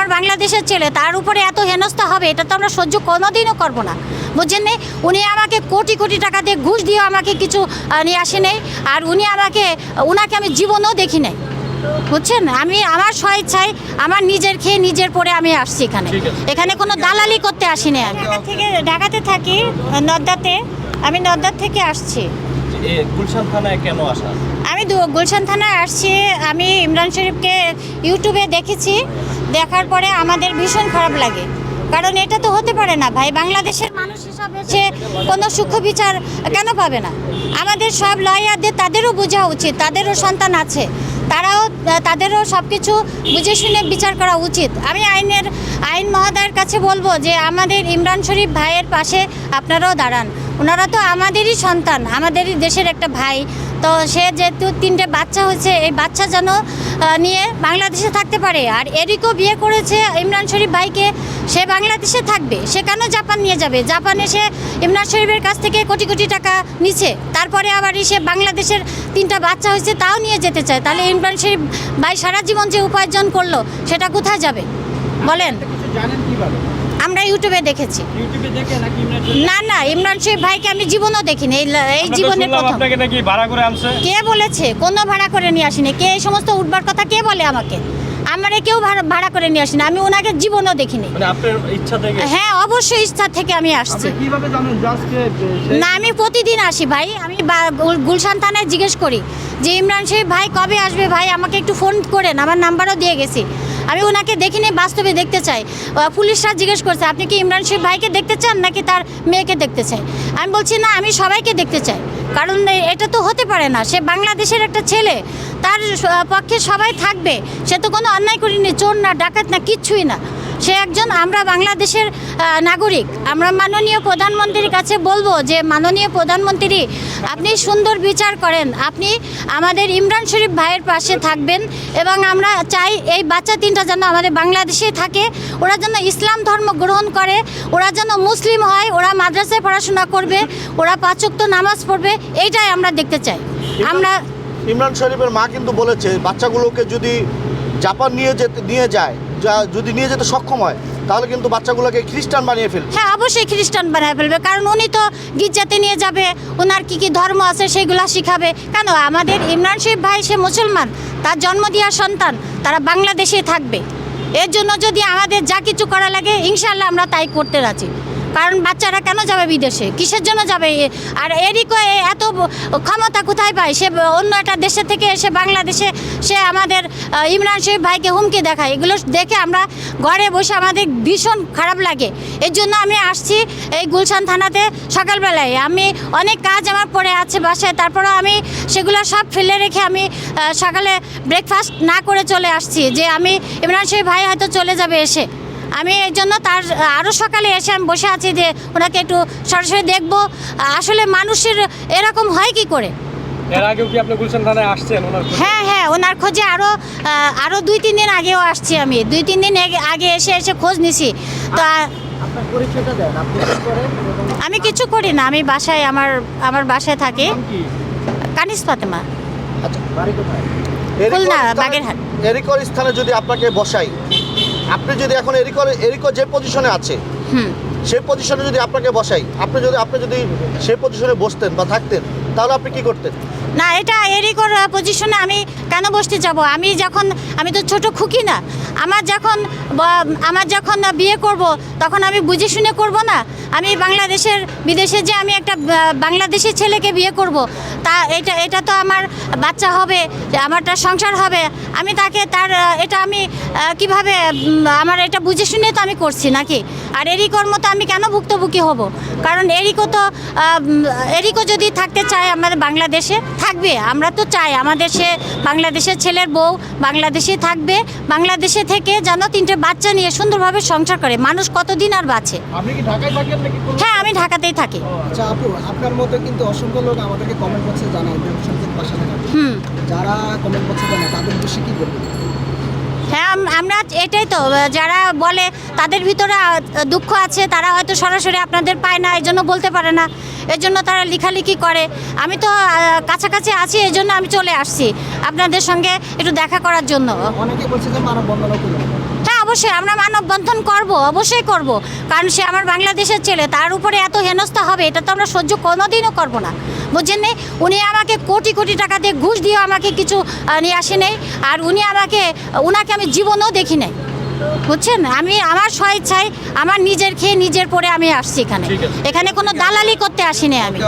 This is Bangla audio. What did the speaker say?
আমার বাংলাদেশের ছেলে তার উপরে এত হেনস্থা হবে এটা তো আমরা সহ্য কোনোদিনও করব না। বুঝছেন নে? উনি আমাকে কোটি কোটি টাকা দিয়ে ঘুষ দিয়ে আমাকে কিছু নিয়ে আসে নেই আর উনি আমাকে উনাকে আমি জীবনেও দেখি নাই। বুঝছেন? আমি আমার স্বেচ্ছায় আমার নিজের খেয়ে নিজের পরে আমি আসছি এখানে। এখানে কোনো দালালি করতে আসিনি আমি। ঢাকা থেকে ঢাকাতে থাকি নদ্দাতে। আমি নদ্দার থেকে আসছি। গুলশান থানায় কেন আসা? আমি গুলশান থানায় আসছি। আমি ইমরান শরীফকে ইউটিউবে দেখেছি। দেখার পরে আমাদের ভীষণ খারাপ লাগে। কারণ এটা তো হতে পারে না, ভাই। বাংলাদেশের মানুষ হিসাবে সে কোনো সূক্ষ্ম বিচার কেন পাবে না? আমাদের সব লয়ারদের তাদেরও বোঝা উচিত, তাদেরও সন্তান আছে। তারাও, তাদেরও সব কিছু বুঝে শুনে বিচার করা উচিত। আমি আইনের, আইন মহোদয়ের কাছে বলব যে, আমাদের ইমরান শরীফ ভাইয়ের পাশে আপনারাও দাঁড়ান। ওনারা তো আমাদেরই সন্তান, আমাদেরই দেশের একটা ভাই। তো সে যেহেতু তিনটে বাচ্চা হয়েছে, এই বাচ্চা যেন নিয়ে বাংলাদেশে থাকতে পারে। আর এরিকও বিয়ে করেছে ইমরান শরীফ ভাইকে, সে বাংলাদেশে থাকবে। সে কেন জাপান নিয়ে যাবে? জাপানে সে ইমরান শরীফের কাছ থেকে কোটি কোটি টাকা নিছে। তারপরে আবার সে বাংলাদেশের তিনটা বাচ্চা হয়েছে, তাও নিয়ে যেতে চায়। তাহলে ইমরান শরীফ ভাই সারা জীবন যে উপার্জন করল, সেটা কোথায় যাবে? বলেন। জানেন কীভাবে? আমরা ইউটিউবে দেখেছি। ইউটিউবে দেখে নাকি ইমরান শরীফ- না না ইমরান শরীফ ভাইকে আমি জীবনও দেখিনি। এই এই আমরা তো জীবনের শুনলাম প্রথম। আপনাকে নাকি ভাড়া করে আনছে। কে বলেছে? কোনো ভাড়া করে নিয়ে আসিনি। কে এই সমস্ত উঠবার কথা কে বলে আমাকে? আমারে কেউ ভাড়া করে নিয়ে আসিনি। আমি ওনাকে জীবনও দেখিনি। মানে আপনার ইচ্ছা থেকে? হ্যাঁ অবশ্যই ইচ্ছা থেকে আমি আসছি। আপনি কীভাবে জানেন যে না আমি প্রতিদিন আসি ভাই। আমি গুলশান থানায় জিজ্ঞেস করি যে ইমরান শরীফ ভাই কবে আসবে? ভাই আমাকে একটু ফোন করেন। আমার নাম্বারও দিয়ে গেছি। আমি ওনাকে দেখিনি, বাস্তবে দেখতে চাই। পুলিশরা জিজ্ঞেস করছে, আপনি কি ইমরান শেখ ভাইকে দেখতে চান নাকি তার মেয়েকে দেখতে চাই? আমি বলছি, না, আমি সবাইকে দেখতে চাই। কারণ এটা তো হতে পারে না। সে বাংলাদেশের একটা ছেলে। তার পক্ষে সবাই থাকবে। সে তো কোনো অন্যায় করিনি, চোর না, ডাকাত না কিচ্ছুই না। সে একজন আমরা বাংলাদেশের নাগরিক। আমরা মাননীয় প্রধানমন্ত্রীর কাছে বলব যে মাননীয় প্রধানমন্ত্রী আপনি সুন্দর বিচার করেন। আপনি আমাদের ইমরান শরীফ ভাইয়ের পাশে থাকবেন এবং আমরা চাই এই বাচ্চা তিনটা যেন আমাদের বাংলাদেশে থাকে। ওরা যেন ইসলাম ধর্ম গ্রহণ করে ওরা যেন মুসলিম হয় ওরা মাদ্রাসায় পড়াশোনা করবে ওরা পাঁচক্ত নামাজ পড়বে এইটাই আমরা দেখতে চাই। আমরা ইমরান শরীফের মা কিন্তু বলেছে বাচ্চাগুলোকে যদি জাপান নিয়ে যেতে নিয়ে যায় যদি নিয়ে যেতে সক্ষম হয়, তাহলে কিন্তু বাচ্চাগুলোকে খ্রিস্টান বানিয়ে ফেলবে। হ্যাঁ অবশ্যই খ্রিস্টান বানিয়ে ফেলবে, কারণ উনি তো গির্জাতে নিয়ে যাবে ওনার কি কি ধর্ম আছে সেগুলো শিখাবে। কেন? আমাদের ইমরান শরীফ ভাই, সে মুসলমান, তার জন্ম দেওয়া সন্তান, তারা বাংলাদেশে থাকবে। এর জন্য যদি আমাদের যা কিছু করা লাগে ইনশাল্লাহ আমরা তাই করতে রাজি। কারণ বাচ্চারা কেন যাবে বিদেশে? কিসের জন্য যাবে? আর এরই এত ক্ষমতা কোথায় পায়? সে অন্য একটা দেশে থেকে এসে বাংলাদেশে সে আমাদের ইমরান শরীফ ভাইকে হুমকি দেখায়। এগুলো দেখে আমরা ঘরে বসে আমাদের ভীষণ খারাপ লাগে। এর জন্য আমি আসছি এই গুলশান থানাতে সকালবেলায়। আমি অনেক কাজ আমার পড়ে আছে বাসায়। তারপরেও আমি সেগুলো সব ফেলে রেখে আমি সকালে ব্রেকফাস্ট না করে চলে আসছি। যে আমি ইমরান শরীফ ভাই হয়তো চলে যাবে এসে। আমি এই জন্য তার আরও সকালে এসে আমি বসে আছি যে ওনাকে একটু সরাসরি দেখব। আসলে মানুষের এরকম হয় কি করে? এর আগেও কি আপনি গুলশান থানায় আসছেন ওনার হ্যাঁ হ্যাঁ ওনার খোঁজে আরও আরও দুই তিন দিন আগেও আসছি আমি। দুই তিন দিন আগে- আগে এসে এসে খোঁজ নিছি। তো আমি কিছু করি না আমি বাসায় আমার আমার বাসায় থাকি। কানিস ফাতেমা। আচ্ছা খুলনা, বাগেরহাট। এরিকোর স্থানে যদি আপনাকে বসাই আপনি যদি এখন এরিকো এরিকো যে পজিশনে আছে সেই পজিশনে যদি আপনাকে বসাই আপনি যদি আপনি যদি সেই পজিশনে বসতেন বা থাকতেন তাহলে আপনি কি করতেন? না, এটা এরিকোর পজিশনে আমি কেন বসতে যাব? আমি যখন, আমি তো ছোট খুকি না। আমার যখন আমার যখন বিয়ে করব, তখন আমি বুঝে শুনে করব না। আমি বাংলাদেশের, বিদেশে যে আমি একটা বা- বাংলাদেশি ছেলেকে বিয়ে করব, তা এটা এটা তো আমার বাচ্চা হবে, আমারটা সংসার হবে। আমি তাকে, তার এটা আমি কীভাবে আমার এটা বুঝে শুনে তো আমি করছি নাকি? আর এরিকোর মতো আমি কেন ভুক্তভোগী হব? কারণ এরিকো তো এরিকো যদি থাকতে চায় আমাদের বাংলাদেশে থাকবে। আমরা তো চাই আমাদের সে বাংলাদেশের ছেলের বউ বাংলাদেশে থাকবে। বাংলাদেশে থেকে যেন তিনটে বাচ্চা নিয়ে সুন্দরভাবে সংসার করে। মানুষ কতদিন আর বাঁচে? হ্যাঁ আমি ঢাকাতেই থাকি। আচ্ছা আপু আপনার মতো কিন্তু অসংখ্য লোক আমাদেরকে কমেন্ট বক্সে জানায়। হুম। যারা কমেন্ট বক্সে জানায় তাদের কি বলবেন? হ্যাঁ আমরা এটাই তো যারা বলে তাদের ভিতরে দুঃখ আছে, তারা হয়তো সরাসরি আপনাদের পায় না এই জন্য বলতে পারে না এর জন্য তারা লিখালিখি করে। আমি তো কাছাকাছি আছি এই জন্য আমি চলে আসছি আপনাদের সঙ্গে একটু দেখা করার জন্য। অনেকে বলছে যে অবশ্যই আমরা মানববন্ধন করব অবশ্যই করব। কারণ সে আমার বাংলাদেশের ছেলে তার উপরে এত হেনস্থা হবে এটা তো আমরা সহ্য কোনোদিনও করব না। বুঝছেন নে? উনি আমাকে কোটি কোটি টাকা দিয়ে ঘুষ দিয়ে আমাকে কিছু নিয়ে আসে নেই আর উনি আমাকে উনাকে আমি জীবনও দেখি নাই। বুঝছেন? আমি আমার স্বেচ্ছায় আমার নিজের খেয়ে নিজের পরে আমি আসছি এখানে। এখানে কোনো দালালি করতে আসিনি আমি।